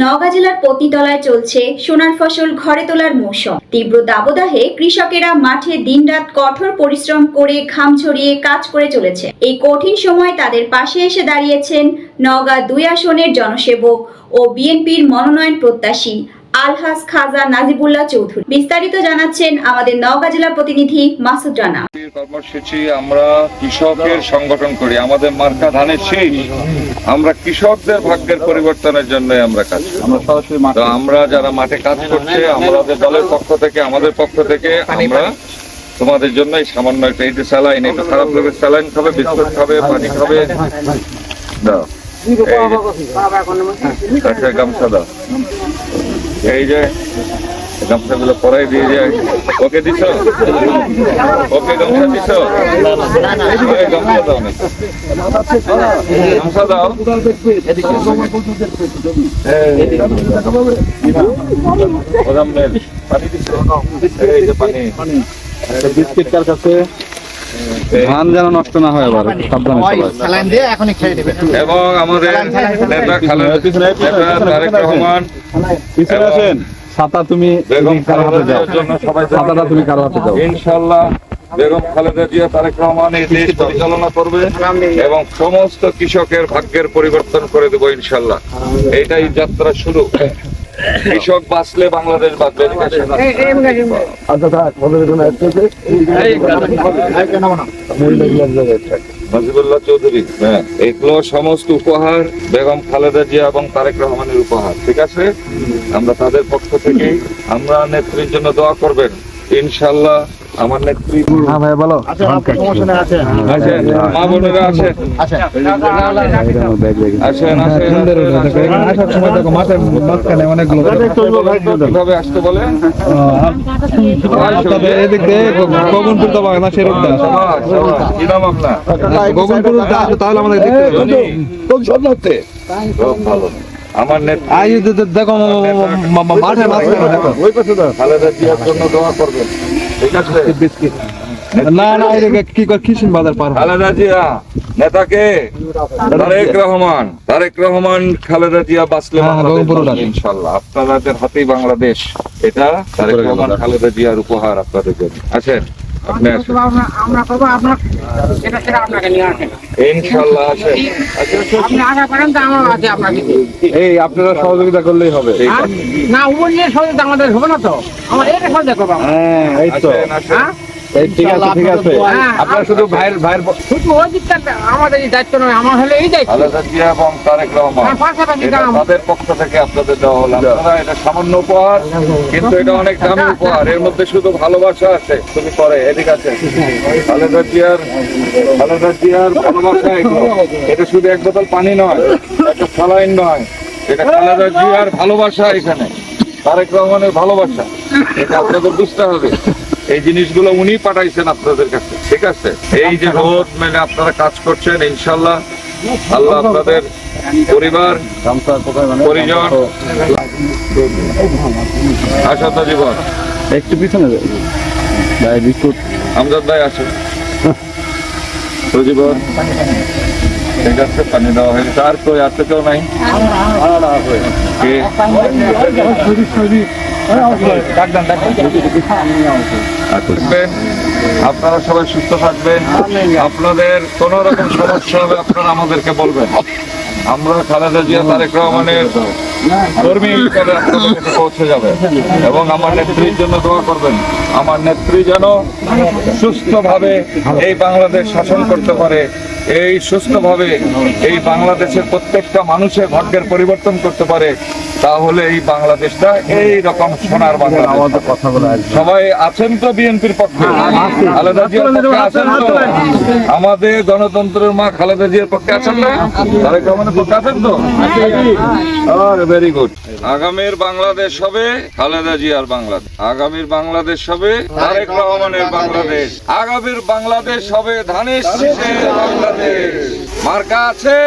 নওগাঁ জেলার পতিতলায় চলছে সোনার ফসল ঘরে তোলার মৌসুম। তীব্র দাবদাহে কৃষকেরা মাঠে দিনরাত কঠোর পরিশ্রম করে ঘাম ছড়িয়ে কাজ করে চলেছে। এই কঠিন সময় তাদের পাশে এসে দাঁড়িয়েছেন নওগাঁ দুই আসনের জনসেবক ও বিএনপির মনোনয়ন প্রত্যাশী আলহাস খাজা নাজিবুল্লাহ চৌধুরী। বিস্তারিত জানাচ্ছেন আমাদের নওগাঁ জেলা প্রতিনিধি মাসুদ রানা। কর্মসূচি আমরা কৃষকের সংগঠন করি আমাদের মার্কা ধানের শীষ আমরা কৃষকদের ভাগ্যের পরিবর্তনের জন্য আমরা কাজ করি। আমরা যারা মাঠে কাজ করছে আমাদের দলের পক্ষ থেকে আমাদের পক্ষ থেকে আমরা তোমাদের জন্য এই সামান্য একটা এই যে স্যালাইন একটু খারাপ লাগবে স্যালাইন খাবে বিস্কুট খাবে পানি খাবে। দাও। আচ্ছা গামছা দাও। এই যে গামছাগুলো পরাই দিয়ে যায় ওকে দিছ ওকে গামছা দিছ গামছা দাও গামছা দাও পানি দিছ এই যে পানি বিস্কিট কার কাছে ধান যেন নষ্ট না হয় আবার সাবধানে এবং আমাদের নেতা খালেদা তারেক রহমান পিছনে আসেন। ছাতা তুমি বেগম কারও হাতে সবাই ছাতাটা তুমি কারও হাতে যাও ইনশাল্লাহ বেগম খালেদা জিয়া তারেক রহমান এই দেশ পরিচালনা করবে এবং সমস্ত কৃষকের ভাগ্যের পরিবর্তন করে দেবো ইনশাল্লাহ এটাই যাত্রা শুরু। কৃষক বাঁচলে বাংলাদেশ বাঁচবে আচ্ছা থাক নাজিবুল্লাহ চৌধুরী হ্যাঁ এগুলো সমস্ত উপহার বেগম খালেদা জিয়া এবং তারেক রহমানের উপহার ঠিক আছে? আমরা তাদের পক্ষ থেকে আমরা নেত্রীর জন্য দোয়া করবেন। ইনশাল্লাহ আমার নেত্রী হ্যাঁ ভাই বলো। প্রমোশনে আছে আছেন মা বোনেরা আছেন আচ্ছা। আসেন আসেন আসার সময় দেখো মাঠের মাঝখানে অনেকগুলো কীভাবে আসতে বলে? এদিক দিয়ে গগনপুর তো না সেরকম দাস সবাই, সবাই। কি নাম আপনার? গগনপুর তাহলে আমাদের দেখতে হবে জনি? খুব ভালো। আমার নেত্রী আই দেখো মাঠের মাঝখানে দেখো। খালেদা জিয়ার জন্য দোয়া করবেন। ঠিক আছে। না না কি করে বাজার পার খালেদা জিয়া নেতাকে? তারেক রহমান তারেক রহমান খালেদা জিয়া বাঁচলে হ্যাঁ, ডাকে। ইনশাল্লাহ। আপনাদের হাতেই বাংলাদেশ। এটা তারেক রহমান খালেদা জিয়ার উপহার আপনাদের জন্য। আসেন আপনি আসেন। আমরা করব আপনার এটা সেটা আপনাকে নিয়ে আসেন। ইনশাল্লাহ আসেন। আপনি আগা পারেন তো আমার আছে আপনাকে। এই আপনারা সহযোগিতা করলেই হবে। হ্যাঁ? না উপর নিয়ে সহযোগিতা আমাদের হবে না তো? আমার এটা সহযোগিতা করব হ্যাঁ এই তো। হ্যাঁ? ঠিক আছে ঠিক আছে। হ্যাঁ, আপনারা শুধু ভাইয়ের ভাইয়ের শুধু ওই দিকটা আমাদের দায়িত্ব নয় আমার হলে এই দায়িত্ব। খালেদা জিয়া এবং তারেক রহমান এটা তাদের পক্ষ থেকে আপনাদের দেওয়া হলো। আপনারা এটা সামান্য উপহার কিন্তু এটা অনেক দামি উপহার। এর মধ্যে শুধু ভালোবাসা আছে তুমি পরে এদিক আছে। খালেদা জিয়ার খালেদা জিয়ার ভালোবাসা এগুলো। এটা শুধু এক বোতল পানি নয় একটা সালাইন নয় এটা খালেদা জিয়ার ভালোবাসা এখানে। তারেক রহমানের ভালোবাসা। এটা আপনাদের বুঝতে হবে। এই জিনিসগুলো উনি পাঠাইছেন আপনাদের কাছে ঠিক আছে? এই যে রোদ মেনে আপনারা কাজ করছেন ইনশাল্লাহ আল্লাহ আপনাদের পরিবার পরিজন আশাত জীবন একটু পিছনে। ভাই বিস্কুট। আমজাদ ভাই আসেন। সজীবন ঠিক আছে পানি দেওয়া হয়ে গেছে আর কই আছে কেউ নাই? আপনারা সবাই সুস্থ থাকবেন। আপনাদের কোন রকম সমস্যা হবে, আপনারা আমাদেরকে বলবেন। আমরা খালেদা জিয়া, তারেক রহমানের কর্মী হিসেবে আপনাদের পৌঁছে যাবে। এবং আমার নেত্রীর জন্য দোয়া করবেন। আমার নেত্রী যেন সুস্থভাবে এই বাংলাদেশ শাসন করতে পারে। এই সুস্থভাবে এই বাংলাদেশের প্রত্যেকটা মানুষের ভাগ্যের পরিবর্তন করতে পারে তাহলে এই বাংলাদেশটা এই রকম সোনার বাংলা আমাদের কথা বলে সবাই আছেন তো বিএনপির পক্ষে? খালেদা জিয়ার পক্ষে আছেন তো? আমাদের গণতন্ত্রের মা খালেদা জিয়ার পক্ষে আছেন না? তারেক রহমানের পক্ষে আছেন তো? ভেরি গুড আগামীর বাংলাদেশ হবে খালেদা জিয়ার বাংলাদেশ। আগামীর বাংলাদেশ হবে তারেক রহমানের বাংলাদেশ। আগামীর বাংলাদেশ হবে ধানের শীষের বাংলাদেশ। মার্কা আছে?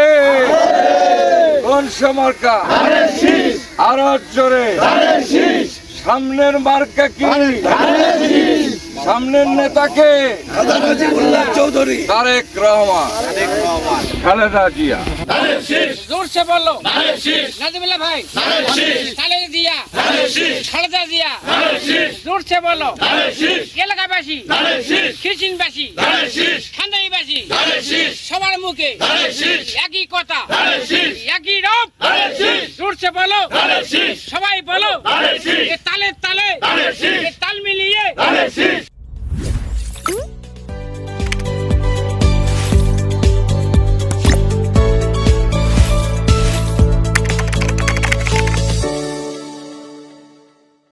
কোন সে মার্কা? আরও জোরে। সামনের মার্কা কি? সামনের নেতাকে তারেক রহমান। খালেদা জিয়া। জোরসে বলো। নাজিবুল্লাহ ভাই। জোরসে বলো এলাকাবাসী খ্রিস্টানবাসী খান্দাইবাসী সবার মুখে একই কথা একই রব নড়ছে বলো সবাই বলো তালে তালে